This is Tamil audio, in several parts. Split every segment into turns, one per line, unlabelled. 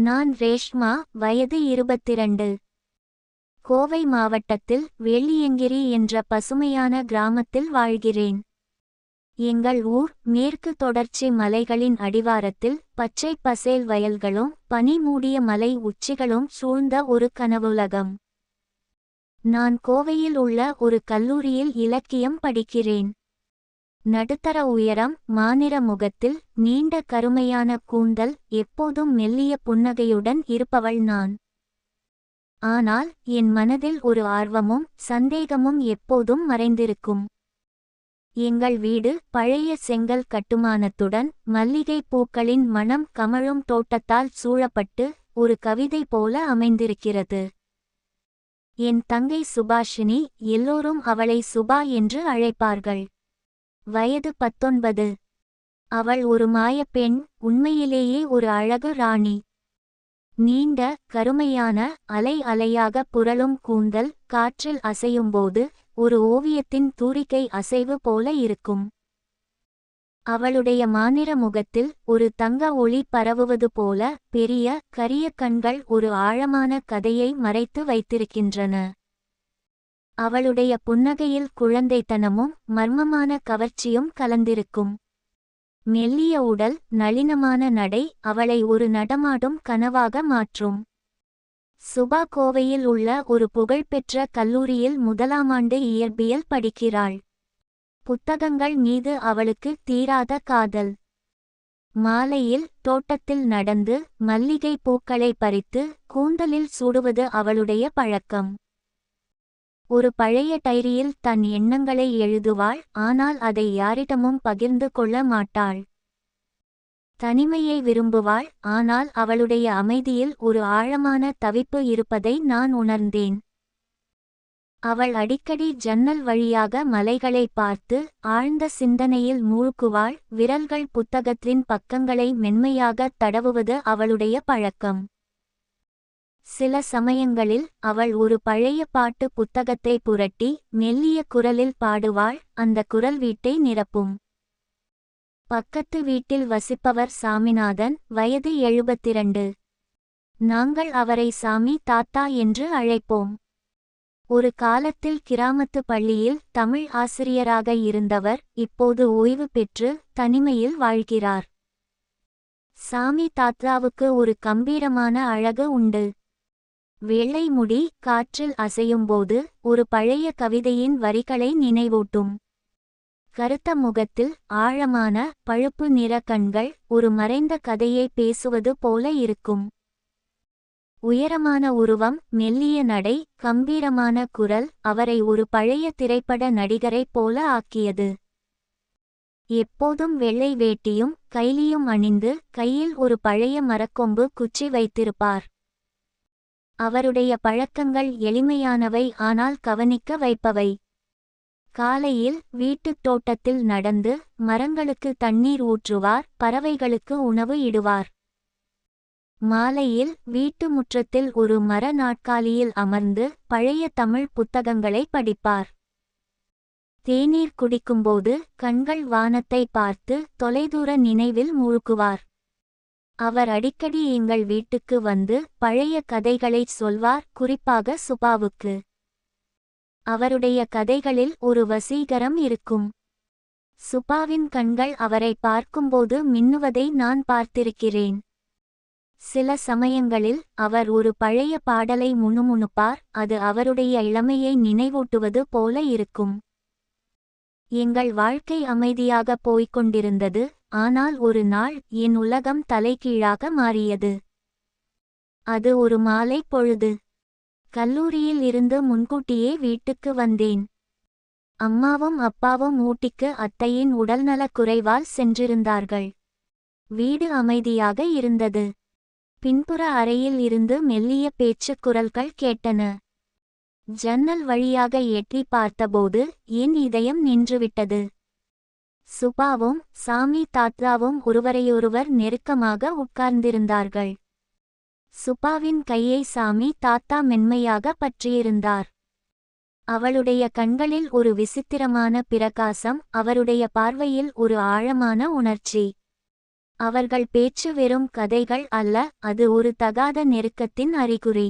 நான் ரேஷ்மா வயது இருபத்திரண்டு. கோவை மாவட்டத்தில் வெள்ளியங்கிரி என்ற பசுமையான கிராமத்தில் வாழ்கிறேன். எங்கள் ஊர் மேற்கு தொடர்ச்சி மலைகளின் அடிவாரத்தில் பச்சை பசேல் வயல்களும் பனி மூடிய மலை உச்சிகளும் சூழ்ந்த ஒரு கனவுலகம். நான் கோவையில் உள்ள ஒரு கல்லூரியில் இலக்கியம் படிக்கிறேன். நடுத்தர உயரம் மாநிற முகத்தில் நீண்ட கருமையான கூந்தல் எப்போதும் மெல்லிய புன்னகையுடன் இருப்பவள் நான். ஆனால் என் மனதில் ஒரு ஆர்வமும் சந்தேகமும் எப்போதும் மறைந்திருக்கும். எங்கள் வீடு பழைய செங்கல் கட்டுமானத்துடன் மல்லிகை பூக்களின் மனம் கமழும் தோட்டத்தால் சூழப்பட்டு ஒரு கவிதை போல அமைந்திருக்கிறது. என் தங்கை சுபாஷினி எல்லோரும் அவளை சுபா என்று அழைப்பார்கள். வயது பத்தொன்பது. அவள் ஒரு மாயப்பெண் உண்மையிலேயே ஒரு அழகு ராணி. நீண்ட கருமையான அலை அலையாக புரளும் கூந்தல் காற்றில் அசையும்போது ஒரு ஓவியத்தின் தூரிகை அசைவு போல இருக்கும். அவளுடைய மாநிற முகத்தில் ஒரு தங்க ஒளி பரவுவது போல பெரிய கரிய கண்கள் ஒரு ஆழமான கதையை மறைத்து வைத்திருக்கின்றன. அவளுடைய புன்னகையில் குழந்தைத்தனமும் மர்மமான கவர்ச்சியும் கலந்திருக்கும். மெல்லிய உடல் நளினமான நடை அவளை ஒரு நடமாடும் கனவாக மாற்றும். சுபா கோவையில் உள்ள ஒரு புகழ்பெற்ற கல்லூரியில் முதலாமாண்டு இயற்பியல் படிக்கிறாள். புத்தகங்கள் மீது அவளுக்கு தீராத காதல். மாலையில் தோட்டத்தில் நடந்து மல்லிகை பூக்களை பறித்து கூந்தலில் சூடுவது அவளுடைய பழக்கம். ஒரு பழைய டைரியில் தன் எண்ணங்களை எழுதுவாள் ஆனால் அதை யாரிடமும் பகிர்ந்து கொள்ள மாட்டாள். தனிமையை விரும்புவாள் ஆனால் அவளுடைய அமைதியில் ஒரு ஆழமான தவிப்பு இருப்பதை நான் உணர்ந்தேன். அவள் அடிக்கடி ஜன்னல் வழியாக மலைகளை பார்த்து ஆழ்ந்த சிந்தனையில் மூழ்குவாள் விரல்கள் புத்தகத்தின் பக்கங்களை மென்மையாக தடவுவது அவளுடைய பழக்கம். சில சமயங்களில் அவள் ஒரு பழைய பாட்டு புத்தகத்தை புரட்டி மெல்லிய குரலில் பாடுவாள் அந்த குரல் வீட்டை நிரப்பும். பக்கத்து வீட்டில் வசிப்பவர் சாமிநாதன் வயது எழுபத்திரண்டு. நாங்கள் அவரை சாமி தாத்தா என்று அழைப்போம். ஒரு காலத்தில் கிராமத்து பள்ளியில் தமிழ் ஆசிரியராக இருந்தவர் இப்போது ஓய்வு பெற்று தனிமையில் வாழ்கிறார். சாமி தாத்தாவுக்கு ஒரு கம்பீரமான அழகு உண்டு. வெள்ளை முடி காற்றில் அசையும்போது ஒரு பழைய கவிதையின் வரிகளை நினைவூட்டும். கருத்த முகத்தில் ஆழமான பழுப்பு நிற கண்கள் ஒரு மறைந்த கதையை பேசுவது போல இருக்கும். உயரமான உருவம் மெல்லிய நடை கம்பீரமான குரல் அவரை ஒரு பழைய திரைப்பட நடிகரைப் போல ஆக்கியது. எப்போதும் வெள்ளை வேட்டியும் கைலியும் அணிந்து கையில் ஒரு பழைய மரக்கொம்பு குச்சி வைத்திருப்பார். அவருடைய பழக்கங்கள் எளிமையானவை ஆனால் கவனிக்க வைப்பவை. காலையில் வீட்டுத் தோட்டத்தில் நடந்து மரங்களுக்கு தண்ணீர் ஊற்றுவார் பறவைகளுக்கு உணவு இடுவார். மாலையில் வீட்டு முற்றத்தில் ஒரு மர நாட்காலியில் அமர்ந்து பழைய தமிழ் புத்தகங்களை படிப்பார். தேநீர் குடிக்கும்போது கண்கள் வானத்தை பார்த்து தொலைதூர நினைவில் மூழ்குவார். அவர் அடிக்கடி எங்கள் வீட்டுக்கு வந்து பழைய கதைகளைச் சொல்வார் குறிப்பாக சுபாவுக்கு. அவருடைய கதைகளில் ஒரு வசீகரம் இருக்கும். சுபாவின் கண்கள் அவரை பார்க்கும்போது மின்னுவதை நான் பார்த்திருக்கிறேன். சில சமயங்களில் அவர் ஒரு பழைய பாடலை முணுமுணுப்பார் அது அவருடைய இளமையை நினைவூட்டுவது போல இருக்கும். எங்கள் வாழ்க்கை அமைதியாக போய்க் கொண்டிருந்தது ஆனால் ஒரு நாள் என் உலகம் தலைகீழாக மாறியது. அது ஒரு மாலை பொழுது. கல்லூரியில் இருந்து முன்கூட்டியே வீட்டுக்கு வந்தேன். அம்மாவும் அப்பாவும் ஊட்டிக்கு அத்தையின் உடல்நலக் குறைவால் சென்றிருந்தார்கள். வீடு அமைதியாக இருந்தது. பின்புற அறையில் இருந்து மெல்லிய பேச்சுக் குரல்கள் கேட்டன. ஜன்னல் வழியாக எட்டி பார்த்தபோது என் இதயம் நின்றுவிட்டது. சுபாவும் சாமி தாத்தாவும் ஒருவரையொருவர் நெருக்கமாக உட்கார்ந்திருந்தார்கள். சுபாவின் கையை சாமி தாத்தா மென்மையாக பற்றியிருந்தார். அவளுடைய கண்களில் ஒரு விசித்திரமான பிரகாசம் அவருடைய பார்வையில் ஒரு ஆழமான உணர்ச்சி. அவர்கள் பேச்சு வெறும் கதைகள் அல்ல அது ஒரு தகாத நெருக்கத்தின் அறிகுறி.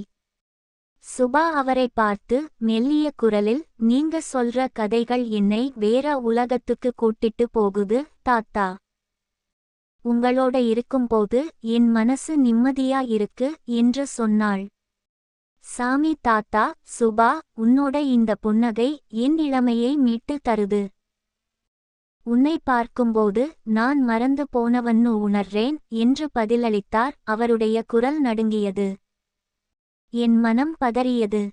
சுபா அவரை பார்த்து மெல்லிய குரலில் நீங்க சொல்ற கதைகள் என்னை வேற உலகத்துக்கு கூட்டிட்டு போகுது தாத்தா. உங்களோட இருக்கும்போது என் மனசு நிம்மதியா இருக்கு என்று சொன்னாள். சாமி தாத்தா சுபா உன்னோட இந்த புன்னகை என் இளமையை மீட்டு தருது. உன்னை பார்க்கும்போது நான் மறந்து போனவன்னு உணர்றேன் என்று பதிலளித்தார் அவருடைய குரல் நடுங்கியது. என் மனம் பதறியது.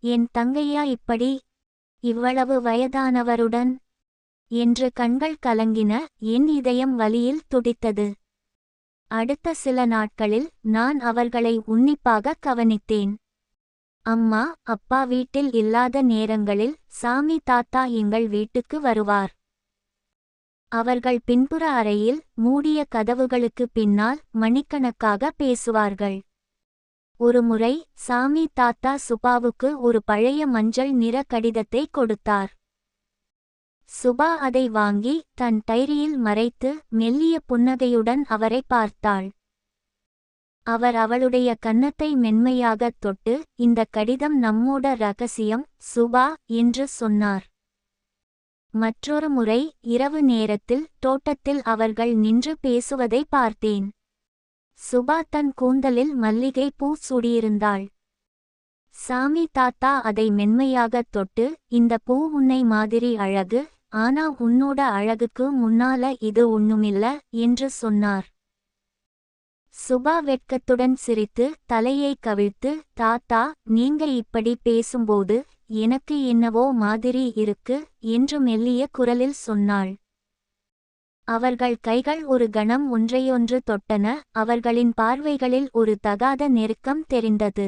என் தங்கையா இப்படி? இவ்வளவு வயதானவருடன்? என்று கண்கள் கலங்கின என் இதயம் வலியில் துடித்தது. அடுத்த சில நாட்களில் நான் அவர்களை உன்னிப்பாக கவனித்தேன். அம்மா அப்பா வீட்டில் இல்லாத நேரங்களில் சாமி தாத்தா எங்கள் வீட்டுக்கு வருவார். அவர்கள் பின்புற அறையில் மூடிய கதவுகளுக்கு பின்னால் மணிக்கணக்காக பேசுவார்கள். ஒருமுறை சாமி தாத்தா சுபாவுக்கு ஒரு பழைய மஞ்சள் நிற கடிதத்தை கொடுத்தார். சுபா அதை வாங்கி தன் டைரியில் மறைத்து மெல்லிய புன்னகையுடன் அவரை பார்த்தாள். அவர் அவளுடைய கன்னத்தை மென்மையாகத் தொட்டு இந்த கடிதம் நம்மோட ரகசியம் சுபா என்று சொன்னார். மற்றொரு முறை இரவு நேரத்தில் தோட்டத்தில் அவர்கள் நின்று பேசுவதை பார்த்தேன். சுபா தன் கூந்தலில் மல்லிகை பூ சூடியிருந்தாள். சாமி தாத்தா அதை மென்மையாகத் தொட்டு இந்த பூ உன்னை மாதிரி அழகு ஆனா உன்னோட அழகுக்கு முன்னால இது ஒண்ணுமில்ல என்று சொன்னார். சுபா வெட்கத்துடன் சிரித்து தலையை கவிழ்த்து தாத்தா நீங்க இப்படி பேசும்போது எனக்கு என்னவோ மாதிரி இருக்கு என்று மெல்லிய குரலில் சொன்னாள். அவர்கள் கைகள் ஒரு கணம் ஒன்றையொன்று தொட்டன அவர்களின் பார்வைகளில் ஒரு தகாத நெருக்கம் தெரிந்தது.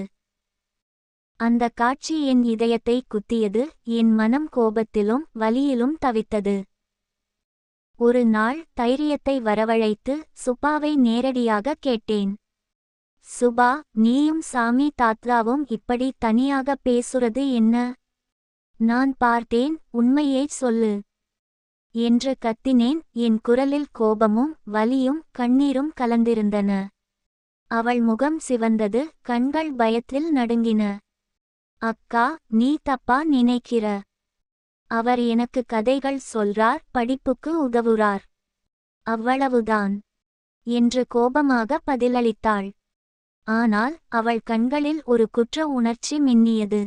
அந்த காட்சி என் இதயத்தை குத்தியது என் மனம் கோபத்திலும் வலியிலும் தவித்தது. ஒரு நாள் தைரியத்தை வரவழைத்து சுபாவை நேரடியாக கேட்டேன். சுபா நீயும் சாமி தாத்ராவும் இப்படி தனியாக பேசுறது என்ன? நான் பார்த்தேன் உண்மையைச் சொல்லு. என்று கத்தினேன். என் குரலில் கோபமும் வலியும் கண்ணீரும் கலந்திருந்தன. அவள் முகம் சிவந்தது கண்கள் பயத்தில் நடுங்கின. அக்கா நீ தப்பா நினைக்கிற? அவர் எனக்கு கதைகள் சொல்றார் படிப்புக்கு உதவுறார். அவ்வளவுதான் என்று கோபமாக பதிலளித்தாள். ஆனால் அவள் கண்களில் ஒரு குற்ற உணர்ச்சி மின்னியது.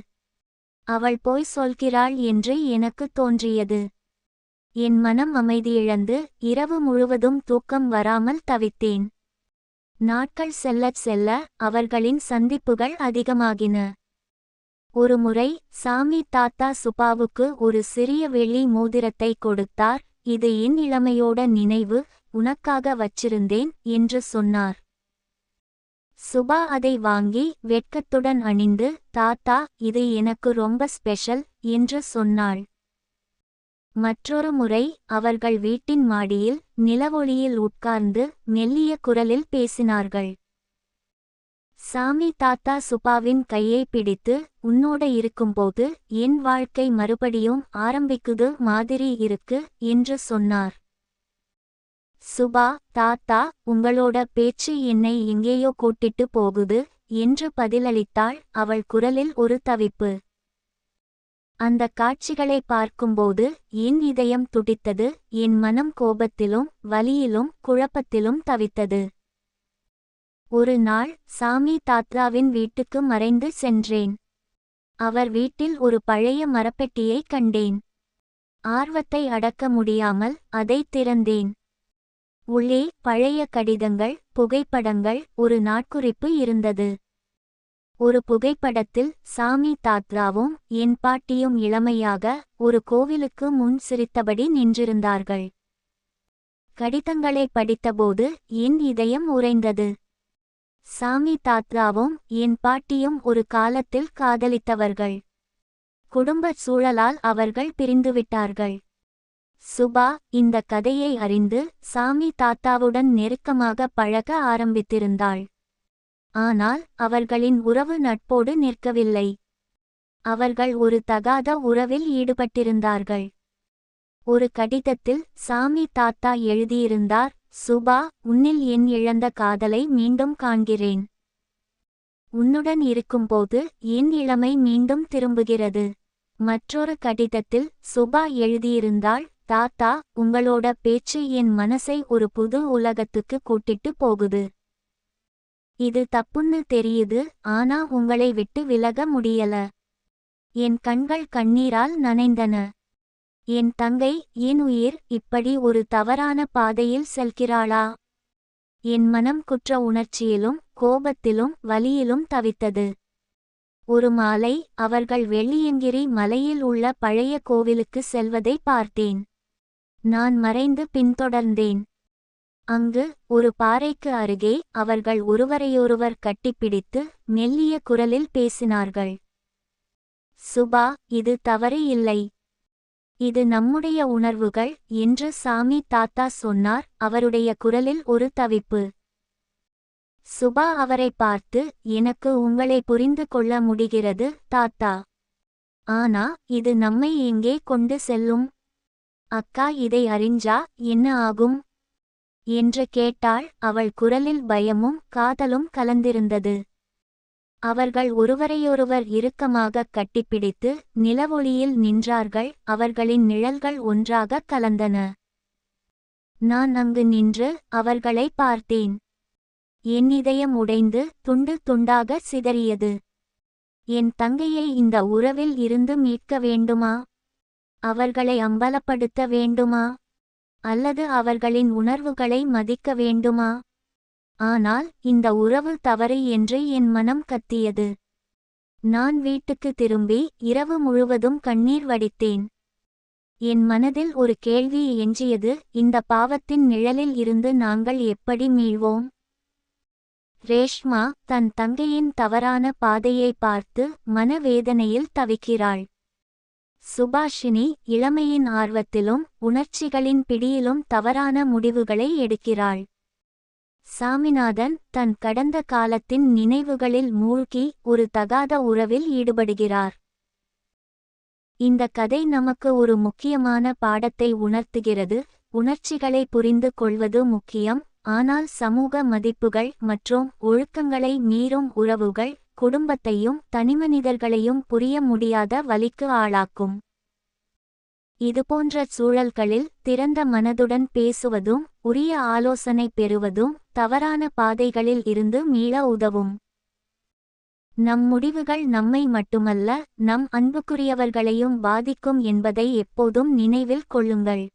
அவள் போய் சொல்கிறாள் என்று எனக்கு தோன்றியது. என் மனம் அமைதியிழந்து இரவு முழுவதும் தூக்கம் வராமல் தவித்தேன். நாட்கள் செல்லச் செல்ல அவர்களின் சந்திப்புகள் அதிகமாகின. ஒருமுறை சாமி தாத்தா சுபாவுக்கு ஒரு சிறிய வெள்ளி மோதிரத்தை கொடுத்தார். இது என் இளமையோட நினைவு உனக்காக வச்சிருந்தேன் என்று சொன்னார். சுபா அதை வாங்கி வெட்கத்துடன் அணிந்து தாத்தா இது எனக்கு ரொம்ப ஸ்பெஷல் என்று சொன்னாள். மற்றொரு முறை அவர்கள் வீட்டின் மாடியில் நிலவொளியில் உட்கார்ந்து மெல்லிய குரலில் பேசினார்கள். சாமி தாத்தா சுபாவின் கையை பிடித்து உன்னோட இருக்கும்போது என் வாழ்க்கை மறுபடியும் ஆரம்பிக்குது மாதிரி இருக்கு என்று சொன்னார். சுபா தாத்தா உங்களோட பேச்சு என்னை எங்கேயோ கூட்டிட்டு போகுது என்று பதிலளித்தாள் அவள் குரலில் ஒரு தவிப்பு. அந்த காட்சிகளை பார்க்கும்போது என் இதயம் துடித்தது என் மனம் கோபத்திலும் வலியிலும் குழப்பத்திலும் தவித்தது. ஒரு நாள் சாமி தாத்ராவின் வீட்டுக்கு மறைந்து சென்றேன். அவர் வீட்டில் ஒரு பழைய மரப்பெட்டியை கண்டேன். ஆர்வத்தை அடக்க முடியாமல் அதை திறந்தேன். உள்ளே பழைய கடிதங்கள் புகைப்படங்கள் ஒரு நாட்குறிப்பு இருந்தது. ஒரு புகைப்படத்தில் சாமி தாத்ராவும் என் பாட்டியும் இளமையாக ஒரு கோவிலுக்கு முன் சிரித்தபடி நின்றிருந்தார்கள். கடிதங்களை படித்தபோது என் இதயம் உறைந்தது. சாமி தாத்ராவும் என் பாட்டியும் ஒரு காலத்தில் காதலித்தவர்கள். குடும்பச் சூழலால் அவர்கள் பிரிந்துவிட்டார்கள். சுபா இந்த கதையை அறிந்து சாமி தாத்தாவுடன் நெருக்கமாக பழக ஆரம்பித்திருந்தாள். ஆனால் அவர்களின் உறவு நட்போடு நிற்கவில்லை. அவர்கள் ஒரு தகாத உறவில் ஈடுபட்டிருந்தார்கள். ஒரு கடிதத்தில் சாமி தாத்தா எழுதியிருந்தார் சுபா உன்னில் என் இழந்த காதலை மீண்டும் காண்கிறேன். உன்னுடன் இருக்கும்போது என் இளமை மீண்டும் திரும்புகிறது மற்றொரு கடிதத்தில் சுபா எழுதியிருந்தாள் தாத்தா உங்களோட பேச்சு என் மனசை ஒரு புது உலகத்துக்கு கூட்டிட்டு போகுது. இது தப்புன்னு தெரியுது ஆனா உங்களை விட்டு விலக முடியல. என் கண்கள் கண்ணீரால் நனைந்தன. என் தங்கை என் உயிர்? இப்படி ஒரு தவறான பாதையில் செல்கிறாளா? என் மனம் குற்ற உணர்ச்சியிலும் கோபத்திலும் வலியிலும் தவித்தது. ஒரு மாலை அவர்கள் வெள்ளியங்கிரி மலையில் உள்ள பழைய கோவிலுக்கு செல்வதை பார்த்தேன். நான் மறைந்து பின்தொடர்ந்தேன். அங்கு ஒரு பாறைக்கு அருகே அவர்கள் ஒருவரையொருவர் கட்டிப்பிடித்து மெல்லிய குரலில் பேசினார்கள். சுபா இது தவறு இல்லை. இது நம்முடைய உணர்வுகள் என்று சாமி தாத்தா சொன்னார் அவருடைய குரலில் ஒரு தவிப்பு. சுபா அவரை பார்த்து எனக்கு உங்களை புரிந்து கொள்ள முடிகிறது தாத்தா. ஆனா இது நம்மை எங்கே கொண்டு செல்லும்? அக்கா இதை அறிஞ்சா என்ன ஆகும்? என்று கேட்டாள். அவள் குரலில் பயமும் காதலும் கலந்திருந்தது. அவர்கள் ஒருவரையொருவர் இறுக்கமாகக் கட்டிப்பிடித்து நிலவொளியில் நின்றார்கள். அவர்களின் நிழல்கள் ஒன்றாக கலந்தன. நான் அங்கு நின்று அவர்களை பார்த்தேன். என் இதயம் உடைந்து துண்டு துண்டாக சிதறியது. என் தங்கையை இந்த உறவில் இருந்து மீட்க வேண்டுமா? அவர்களை அம்பலப்படுத்த வேண்டுமா? அல்லது அவர்களின் உணர்வுகளை மதிக்க வேண்டுமா? ஆனால் இந்த உறவு தவறு என்று என் மனம் கத்தியது. நான் வீட்டுக்கு திரும்பி இரவு முழுவதும் கண்ணீர் வடித்தேன். என் மனதில் ஒரு கேள்வி எஞ்சியது இந்த பாவத்தின் நிழலில் இருந்து நாங்கள் எப்படி மீள்வோம்? ரேஷ்மா தன் தங்கையின் தவறான பாதையை பார்த்து மனவேதனையில் தவிக்கிறாள். சுபாஷினி இளமையின் ஆர்வத்திலும் உணர்ச்சிகளின் பிடியிலும் தவறான முடிவுகளை எடுக்கிறாள். சாமிநாதன் தன் கடந்த காலத்தின் நினைவுகளில் மூழ்கி ஒரு தகாத உறவில் ஈடுபடுகிறார். இந்த கதை நமக்கு ஒரு முக்கியமான பாடத்தை உணர்த்துகிறது. உணர்ச்சிகளை புரிந்து கொள்வது முக்கியம். ஆனால் சமூக மதிப்புகள் மற்றும் ஒழுக்கங்களை மீறும் உறவுகள் குடும்பத்தையும் தனிமனிதர்களையும் புரிய முடியாத வலிக்கு ஆளாக்கும். இதுபோன்ற சூழல்களில் திறந்த மனதுடன் பேசுவதும் உரிய ஆலோசனை பெறுவதும் தவறான பாதைகளில் இருந்து மீள உதவும். நம் முடிவுகள் நம்மை மட்டுமல்ல நம் அன்புக்குரியவர்களையும் பாதிக்கும் என்பதை எப்போதும் நினைவில் கொள்ளுங்கள்.